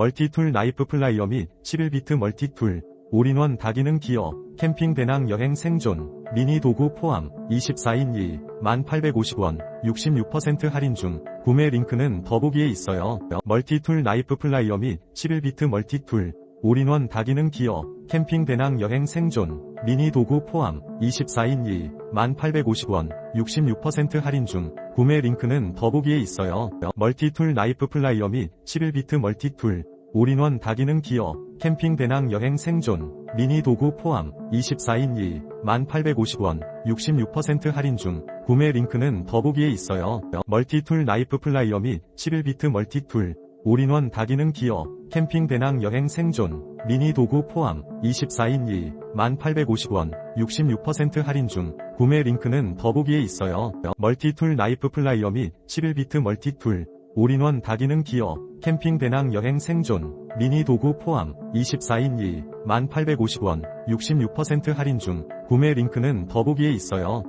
멀티툴 나이프 플라이어 및 11비트 멀티툴, 올인원 다기능 기어, 캠핑 배낭 여행 생존, 미니 도구 포함, 24인 2, 1850원, 66% 할인 중, 구매 링크는 더보기에 있어요. 멀티툴 나이프 플라이어 및 11비트 멀티툴, 올인원 다기능 기어, 캠핑 배낭 여행 생존, 미니 도구 포함, 24인 2, 1850원, 66% 할인 중, 구매 링크는 더보기에 있어요. 멀티툴 나이프 플라이어 및 11비트 멀티툴, 올인원 다기능 기어, 캠핑 배낭 여행 생존, 미니 도구 포함, 24인 2, 1850원, 66% 할인 중, 구매 링크는 더보기에 있어요. 멀티툴 나이프 플라이어 및 11비트 멀티툴, 올인원 다기능 기어, 캠핑 배낭 여행 생존, 미니 도구 포함, 24인 2, 1850원, 66% 할인 중, 구매 링크는 더보기에 있어요. 멀티툴 나이프 플라이어 및 11비트 멀티툴, 올인원 다기능 기어, 캠핑 배낭 여행 생존, 미니 도구 포함, 24인 2, 1850원, 66% 할인 중, 구매 링크는 더보기에 있어요.